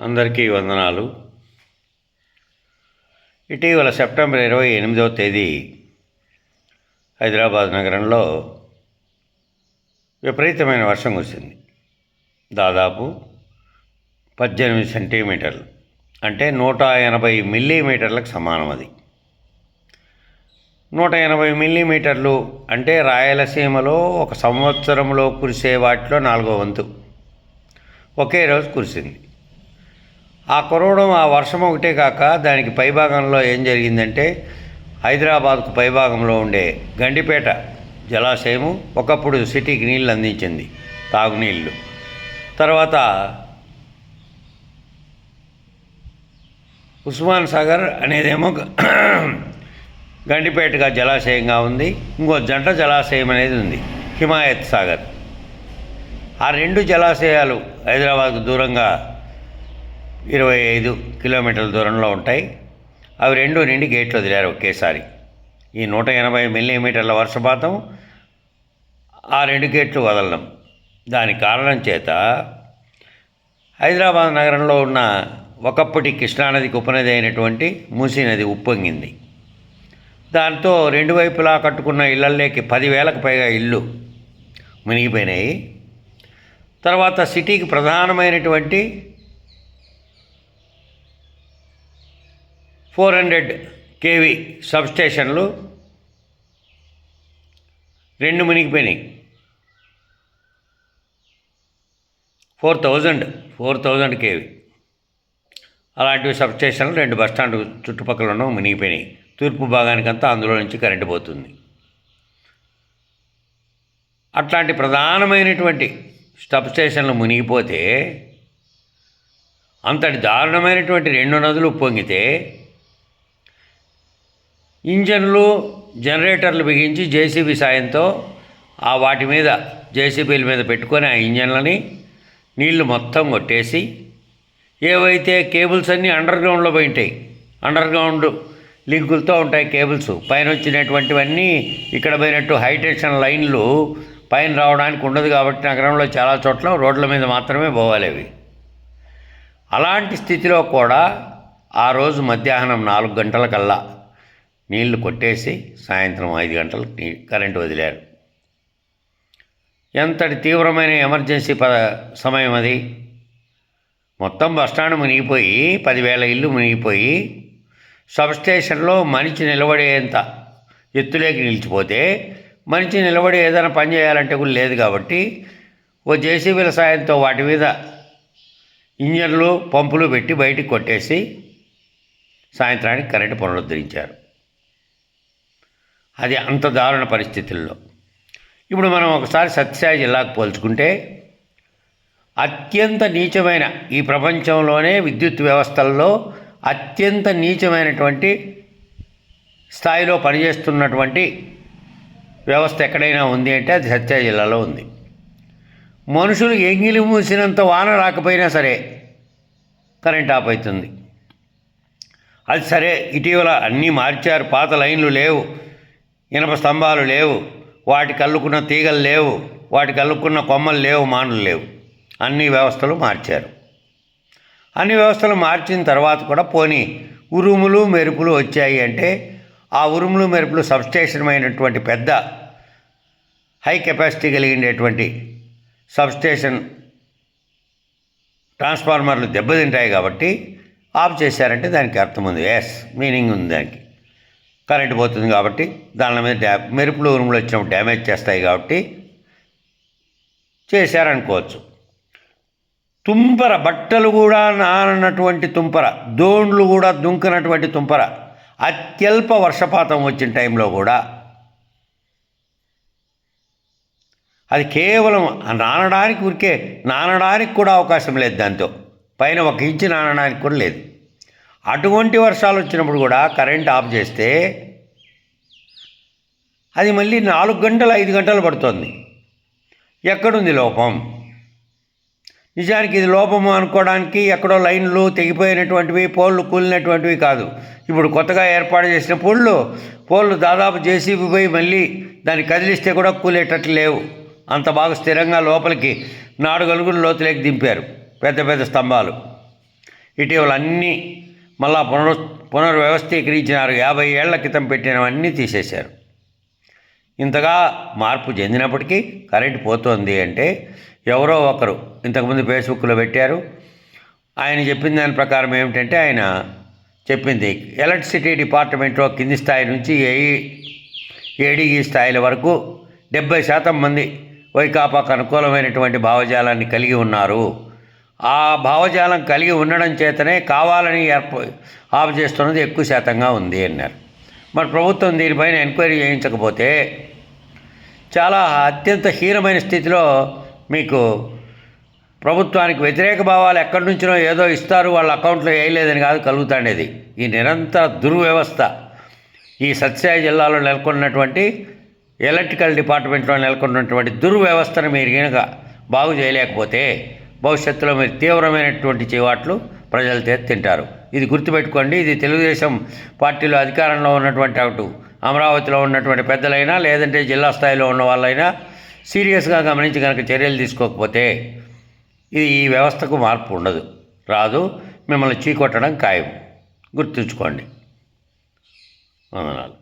అందరికీ వందనాలు. ఇటీవల సెప్టెంబర్ ఇరవై ఎనిమిదవ తేదీ హైదరాబాద్ నగరంలో విపరీతమైన వర్షం కురిసింది. దాదాపు పద్దెనిమిది సెంటీమీటర్లు అంటే నూట ఎనభై మిల్లీమీటర్లకు సమానం అది. నూట ఎనభై మిల్లీమీటర్లు అంటే రాయలసీమలో ఒక సంవత్సరంలో కురిసే వాటిలో నాలుగో వంతు. ఒకే రోజు కురిసింది. ఆ కురవడం ఆ వర్షం ఒకటే కాక దానికి పైభాగంలో ఏం జరిగిందంటే హైదరాబాద్కు పైభాగంలో ఉండే గండిపేట జలాశయము ఒకప్పుడు సిటీకి నీళ్ళు అందించింది తాగునీళ్ళు. తర్వాత ఉస్మాన్ సాగర్ అనేదేమో గండిపేటగా జలాశయంగా ఉంది ఇంకో జంట జలాశయం అనేది ఉంది హిమాయత్ సాగర్. ఆ రెండు జలాశయాలు హైదరాబాద్కు దూరంగా ఇరవై ఐదు కిలోమీటర్ల దూరంలో ఉంటాయి. అవి రెండు నిండి గేట్లు వదిలారు ఒకేసారి. ఈ నూట ఎనభై మిల్లీమీటర్ల వర్షపాతం ఆ రెండు గేట్లు వదలడం. దాని కారణం చేత హైదరాబాద్ నగరంలో ఉన్న ఒకప్పటి కృష్ణానదికి ఉపనది అయినటువంటి మూసీ నది ఉప్పొంగింది. దాంతో రెండు వైపులా కట్టుకున్న ఇళ్ళలోకి పదివేలకు పైగా ఇళ్ళు మునిగిపోయినాయి. తర్వాత సిటీకి ప్రధానమైనటువంటి ఫోర్ హండ్రెడ్ కేవీ సబ్స్టేషన్లు రెండు మునిగిపోయినాయి. Four thousand four thousand KV. అలాంటివి సబ్స్టేషన్లు రెండు బస్టాండ్ చుట్టుపక్కలను మునిగిపోయినాయి. తూర్పు భాగానికంతా అందులో నుంచి కరెంటు పోతుంది. అట్లాంటి ప్రధానమైనటువంటి సబ్స్టేషన్లు మునిగిపోతే అంతటి దారుణమైనటువంటి రెండు నదులు పొంగితే ఇంజన్లు జనరేటర్లు బిగించి జేసీబీ సాయంతో ఆ వాటి మీద జేసీబీల మీద పెట్టుకొని ఆ ఇంజన్లని నీళ్ళు మొత్తం కొట్టేసి ఏవైతే కేబుల్స్ అన్నీ అండర్ గ్రౌండ్లో పోయింటాయి అండర్ గ్రౌండ్ లింకులతో ఉంటాయి కేబుల్స్ పైన వచ్చినటువంటివన్నీ ఇక్కడ పోయినట్టు హైటెన్షన్ లైన్లు పైన రావడానికి ఉండదు కాబట్టి నగరంలో చాలా చోట్ల రోడ్ల మీద మాత్రమే పోవాలి అవి. అలాంటి స్థితిలో కూడా ఆ రోజు మధ్యాహ్నం నాలుగు గంటలకల్లా నీళ్ళు కొట్టేసి సాయంత్రం ఐదు గంటలకు కరెంటు వదిలారు. ఎంతటి తీవ్రమైన ఎమర్జెన్సీ పద సమయం అది? మొత్తం బస్టాండ్ మునిగిపోయి పదివేల ఇల్లు మునిగిపోయి సబ్స్టేషన్లో మనిషి నిలబడేంత ఎత్తులేకి నిలిచిపోతే మనిషి నిలబడి ఏదైనా పని చేయాలంటే కూడా లేదు కాబట్టి ఓ జేసీబీల సాయంతో వాటి మీద ఇంజన్లు పంపులు పెట్టి బయటికి కొట్టేసి సాయంత్రానికి కరెంటు పునరుద్ధరించారు. అది అంత దారుణ పరిస్థితుల్లో. ఇప్పుడు మనం ఒకసారి సత్యసాయి జిల్లాకు పోల్చుకుంటే అత్యంత నీచమైన ఈ ప్రపంచంలోనే విద్యుత్ వ్యవస్థల్లో అత్యంత నీచమైనటువంటి స్థాయిలో పనిచేస్తున్నటువంటి వ్యవస్థ ఎక్కడైనా ఉంది అంటే అది సత్యసాయి జిల్లాలో ఉంది. మనుషులు ఎంగిలి మూసినంత వాన రాకపోయినా సరే కరెంట్ ఆఫ్ అవుతుంది. అది సరే ఇటీవల అన్నీ మార్చారు పాత లైన్లు లేవు. ఇనప స్తంభాలు లేవు. వాటికి అల్లుకున్న తీగలు లేవు. వాటికి అల్లుకున్న కొమ్మలు లేవు. మానులు లేవు. అన్ని వ్యవస్థలు మార్చారు. అన్ని వ్యవస్థలు మార్చిన తర్వాత కూడా పోనీ ఉరుములు మెరుపులు వచ్చాయి అంటే ఆ ఉరుములు మెరుపులు సబ్స్టేషన్ అయినటువంటి పెద్ద హై కెపాసిటీ కలిగినటువంటి సబ్స్టేషన్ ట్రాన్స్ఫార్మర్లు దెబ్బతింటాయి కాబట్టి ఆఫ్ చేశారంటే దానికి అర్థం ఉంది. ఎస్ మీనింగ్ ఉంది దానికి. కరెంట్ పోతుంది కాబట్టి దాని మీద డ్యా మెరుపులు ఉరుములు వచ్చినప్పుడు డ్యామేజ్ చేస్తాయి కాబట్టి చేశారనుకోవచ్చు. తుంపర బట్టలు కూడా నాననటువంటి తుంపర దోండ్లు కూడా దుంకనటువంటి తుంపర అత్యల్ప వర్షపాతం వచ్చిన టైంలో కూడా అది కేవలం నానడానికి ఉరికే నానడానికి కూడా అవకాశం లేదు దాంతో. పైన ఒక ఇంచు నానడానికి కూడా లేదు. అటువంటి వర్షాలు వచ్చినప్పుడు కూడా కరెంట్ ఆఫ్ చేస్తే అది మళ్ళీ నాలుగు గంటలు ఐదు గంటలు పడుతుంది. ఎక్కడుంది లోపం? నిజానికి ఇది లోపము అనుకోవడానికి ఎక్కడో లైన్లు తెగిపోయినటువంటివి పోళ్ళు కూలినటువంటివి కాదు. ఇప్పుడు కొత్తగా ఏర్పాటు చేసిన పోళ్ళు పోళ్ళు దాదాపు జేసీబీ పోయి మళ్ళీ దాన్ని కదిలిస్తే కూడా కూలేటట్లు లేవు. అంత బాగా స్థిరంగా లోపలికి నాలుగు అలుగులు లోతులేకి దింపారు పెద్ద పెద్ద స్తంభాలు. ఇటీవల అన్నీ మళ్ళా పునరు పునర్వ్యవస్థీకరించినారు. యాభై ఏళ్ళ క్రితం పెట్టినవన్నీ తీసేశారు. ఇంతగా మార్పు చెందినప్పటికీ కరెంట్ పోతోంది అంటే ఎవరో ఒకరు ఇంతకుముందు ఫేస్బుక్లో పెట్టారు. ఆయన చెప్పిన దాని ప్రకారం ఏమిటంటే ఆయన చెప్పింది ఎలక్ట్రిసిటీ డిపార్ట్మెంట్లో కింది స్థాయి నుంచి ఏఈ ఏడీఈ స్థాయిల వరకు డెబ్బై శాతం మంది వైకాపాకు అనుకూలమైనటువంటి భావజాలాన్ని కలిగి ఉన్నారు. ఆ భావజాలం కలిగి ఉండడం చేతనే కావాలని ఏర్ప ఆపు చేస్తున్నది ఎక్కువ శాతంగా ఉంది అన్నారు. మరి ప్రభుత్వం దీనిపైన ఎంక్వైరీ చేయించకపోతే చాలా అత్యంత హీనమైన స్థితిలో మీకు ప్రభుత్వానికి వ్యతిరేక భావాలు ఎక్కడి నుంచినో ఏదో ఇస్తారు వాళ్ళ అకౌంట్లో వేయలేదని కాదు కలుగుతాండేది. ఈ నిరంతర దుర్వ్యవస్థ ఈ సత్యసాయి జిల్లాలో నెలకొన్నటువంటి ఎలక్ట్రికల్ డిపార్ట్మెంట్లో నెలకొన్నటువంటి దుర్వ్యవస్థను మీరు కనుక బాగు చేయలేకపోతే భవిష్యత్తులో మీరు తీవ్రమైనటువంటి చేవాట్లు ప్రజలు తింటారు. ఇది గుర్తుపెట్టుకోండి. ఇది తెలుగుదేశం పార్టీలో అధికారంలో ఉన్నటువంటి అటు అమరావతిలో ఉన్నటువంటి పెద్దలైనా లేదంటే జిల్లా స్థాయిలో ఉన్న వాళ్ళైనా సీరియస్గా గమనించి కనుక చర్యలు తీసుకోకపోతే ఇది ఈ వ్యవస్థకు మార్పు ఉండదు. రాదు. మిమ్మల్ని చీకొట్టడం ఖాయం. గుర్తుంచుకోండి. వందనాలు.